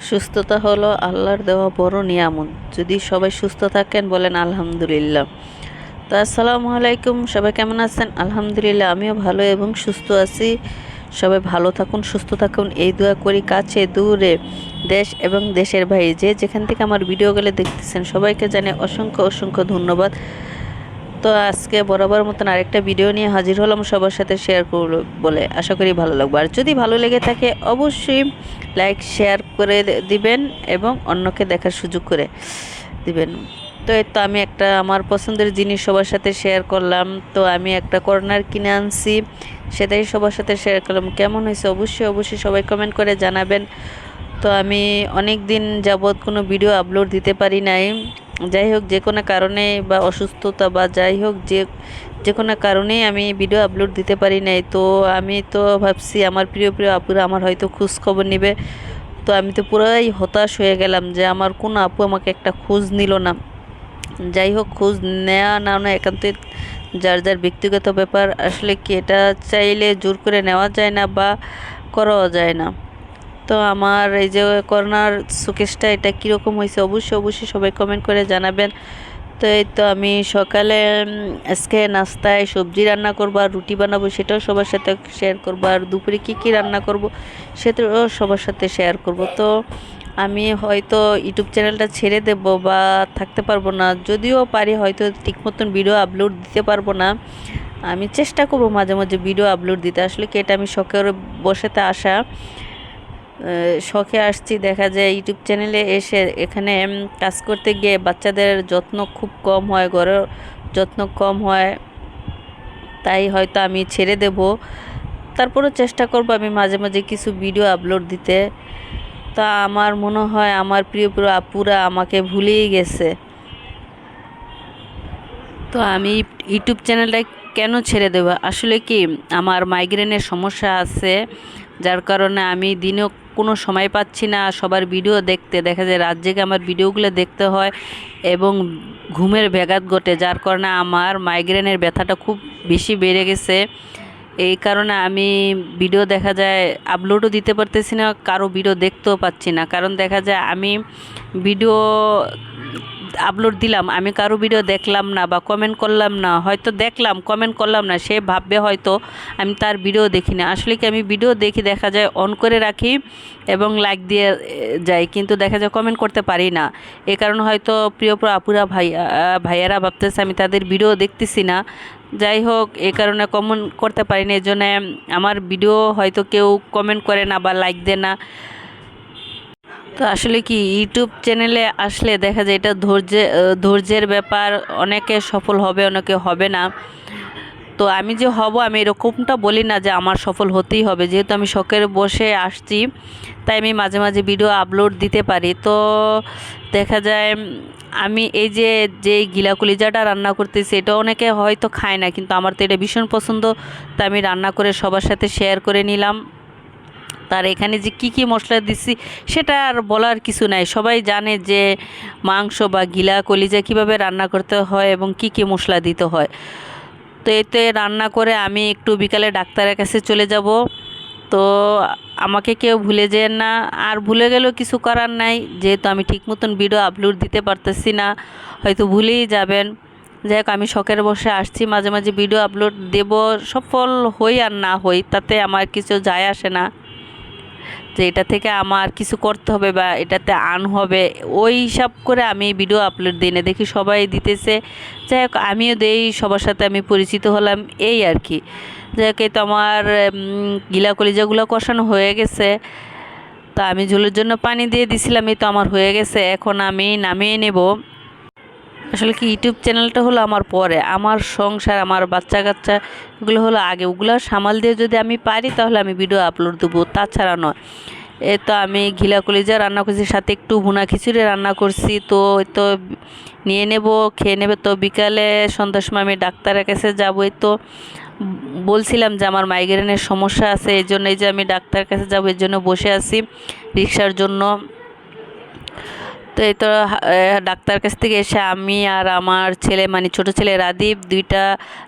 সুস্থতা হলো আল্লাহর দেওয়া বড় নিয়ামত। যদি সবাই সুস্থ থাকেন বলেন আলহামদুলিল্লাহ। তো আসসালামু আলাইকুম, সবাই কেমন আছেন? আলহামদুলিল্লাহ, আমিও ভালো এবং সুস্থ আছি। সবাই ভালো থাকুন, সুস্থ থাকুন, এই দোয়া করি কাছে, দূরে, দেশ এবং দেশের বাইরে। যে যেখান থেকে আমার ভিডিওগুলো দেখতেছেন, সবাইকে জানে অসংখ্য অসংখ্য ধন্যবাদ। তো আজকে বরাবর মতন আরেকটা ভিডিও নিয়ে হাজির হলাম সবার সাথে শেয়ার করব বলে। আশা করি ভালো লাগবে। আর যদি ভালো লেগে থাকে, অবশ্যই লাইক শেয়ার করে দিবেন এবং অন্যকে দেখার সুযোগ করে দিবেন। তো এই তো আমি একটা আমার পছন্দের জিনিস সবার সাথে শেয়ার করলাম। তো আমি একটা কর্নার কিনে আনছি, সেটাই সবার সাথে শেয়ার করলাম। কেমন হয়েছে? অবশ্যই অবশ্যই সবাই কমেন্ট করে জানাবেন। তো আমি অনেক দিন যাবৎ কোনো ভিডিও আপলোড দিতে পারি নাই। যাই হোক, যে কোনো কারণে বা অসুস্থতা বা যাই হোক, যে যে কোনো কারণেই আমি ভিডিও আপলোড দিতে পারি নাই। তো আমি তো ভাবছি, আমার প্রিয় প্রিয় আপুরা আমার হয়তো খোঁজ খবর নেবে। তো আমি তো পুরাই হতাশ হয়ে গেলাম যে আমার কোনো আপু আমাকে একটা খোঁজ নিল না। যাই হোক, খোঁজ নেওয়া না না একান্তই যার যার ব্যক্তিগত ব্যাপার। আসলে কি এটা চাইলে জোর করে নেওয়া যায় না বা করাও যায় না? তো আমার এই যে করোনার সুকেশটা এটা কীরকম হয়েছে অবশ্যই অবশ্যই সবাই কমেন্ট করে জানাবেন। তো এই তো আমি সকালে আজকে নাস্তায় সবজি রান্না করব আর রুটি বানাবো সেটাও সবার সাথে শেয়ার করব। আর দুপুরে কী কী রান্না করব সেটাও সবার সাথে শেয়ার করব। তো আমি হয়তো ইউটিউব চ্যানেলটা ছেড়ে দেব বা থাকতে পারব না, যদিও পারি হয়তো ঠিক মতন ভিডিও আপলোড দিতে পারব না। আমি চেষ্টা করব মাঝে মাঝে ভিডিও আপলোড দিতে। আসলে কি এটা আমি শখের বসেতে আসা। শখে আসছি। দেখা যায় ইউটিউব চ্যানেলে এসে এখানে কাজ করতে গিয়ে বাচ্চাদের যত্ন খুব কম হয়, ঘরের যত্ন কম হয়। তাই হয়তো আমি ছেড়ে দেব। তারপরেও চেষ্টা করব আমি মাঝে মাঝে কিছু ভিডিও আপলোড দিতে। তা আমার মনে হয় আমার প্রিয় প্রিয় আপুরা আমাকে ভুলেই গেছে। তো আমি ইউটিউব চ্যানেলটা কেন ছেড়ে দেবো? আসলে কি, আমার মাইগ্রেনের সমস্যা আছে, যার কারণে আমি দিনেও কোনো সময় পাচ্ছি না, সবার ভিডিও দেখতে। দেখা যায় রাত জেগে আমার ভিডিওগুলো দেখতে হয় এবং ঘুমের ব্যাঘাত ঘটে, যার কারণে আমার মাইগ্রেনের ব্যথাটা খুব বেশি বেড়ে গেছে। এই কারণে আমি ভিডিও দেখা যায় আপলোডও দিতে পারতেছি না, কারও ভিডিও দেখতেও পাচ্ছি না। কারণ দেখা যায় আমি ভিডিও আপলোড দিলাম, আমি কারও ভিডিও দেখলাম না বা কমেন্ট করলাম না, হয়তো দেখলাম কমেন্ট করলাম না, সে ভাববে হয়তো আমি তার ভিডিও দেখি না আসলে কি আমি ভিডিও দেখি, দেখা যায় অন করে রাখি এবং লাইক দিয়ে যাই, কিন্তু দেখা যায় কমেন্ট করতে পারি না। এ কারণে হয়তো প্রিয় প্রিয় আপুরা, ভাই ভাইয়ারা ভাবতেছে আমি তাদের ভিডিও দেখতেছি না। যাই হোক এই কারণে কমেন্ট করতে পারি না এই জন্যে আমার ভিডিও হয়তো কেউ কমেন্ট করে না বা লাইক দেয় না। তো আসলে কি ইউটিউব চ্যানেলে আসলে দেখা যায় এটা ধৈর্যে ধৈর্যের ব্যাপার, অনেকে সফল হবে, অনেকে হবে না। তো আমি যে হব, আমি এরকমটা বলি না যে আমার সফল হতেই হবে। যেহেতু আমি শখের বসে আসছি, তাই আমি মাঝে মাঝে ভিডিও আপলোড দিতে পারি। তো দেখা যায়, আমি এই যে যে গিলা কলিজাটা রান্না করতেছি, এটা অনেকে হয়তো খায় না, কিন্তু আমার তো এটা ভীষণ পছন্দ। তাই আমি রান্না করে সবার সাথে শেয়ার করে নিলাম। তার এখানে যে কি কি মশলা দিচ্ছি সেটা আর বলার কিছু নাই। সবাই জানে যে মাংস বা গিলা কলিজা কীভাবে রান্না করতে হয় এবং কি কি মশলা দিতে হয়। তো এতে রান্না করে আমি একটু বিকালে ডাক্তারের কাছে চলে যাব। তো আমাকে কেউ ভুলে যেন না। আর ভুলে গেলেও কিছু করার নাই। যেহেতু আমি ঠিক মতন ভিডিও আপলোড দিতে পারতেছি না, হয়তো ভুলেই যাবেন। যাই হোক, আমি শখের বসে আসছি। মাঝে মাঝে ভিডিও আপলোড দেব। সফল হই আর না হই, তাতে আমার কিছু যায় আসে না। যে এটা থেকে আমার কিছু করতে হবে বা এটাতে আর্ন হবে, ওই হিসাব করে আমি ভিডিও আপলোড দিই না। দেখি সবাই দিতেছে। যাই হোক, আমিও দেই, সবার সাথে আমি পরিচিত হলাম, এই আর কি। যাই হোক, এই তো আমার গিলা কলিজাগুলো কষানো হয়ে গেছে। তা আমি ঝোলের জন্য পানি দিয়ে দিছিলাম, এই তো আমার হয়ে গেছে। এখন আমি নামিয়ে নেব। আসলে কি ইউটিউব চ্যানেলটা হলো আমার পরে। আমার সংসার, আমার বাচ্চা কাচ্চা এগুলো হলো আগে। ওগুলো সামাল দিয়ে যদি আমি পারি তাহলে আমি ভিডিও আপলোড দেবো। তাছাড়া নয়। এ তো আমি ঘিলা কলিজা রান্না করছি, সাথে একটু ভুনা খিচুড়ি রান্না করছি। তো তো নিয়ে নেব, খেয়ে নেবে। তো বিকালে সন্ধ্যার সময় আমি ডাক্তারের কাছে যাব। তো বলছিলাম যে আমার মাইগ্রেনের সমস্যা আছে, এই জন্য এই যে আমি ডাক্তারের কাছে যাব এর জন্য বসে আছি রিক্সার জন্য। তো এই তো ডাক্তার কাছ থেকে এসে আমি আর আমার ছেলে মানে ছোট ছেলে রাদীপ দুইটা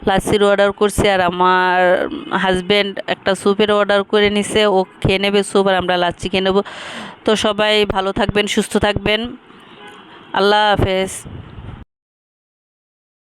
লাসির অর্ডার করছি আর আমার হাজব্যান্ড একটা স্যুপের অর্ডার করে নিছে। ও খেয়ে নেবে স্যুপ আর আমরা লাচ্ছি খেয়ে নেব। তো সবাই ভালো থাকবেন, সুস্থ থাকবেন। আল্লাহ হাফেজ।